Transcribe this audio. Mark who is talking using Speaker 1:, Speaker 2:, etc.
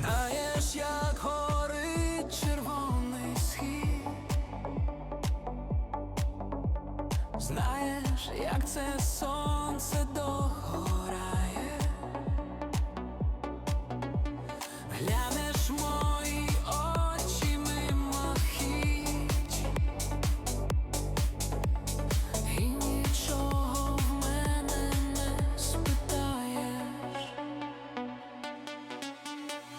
Speaker 1: Знаєш, як горить червоний схід, знаєш, як це сонце догорає. Глянь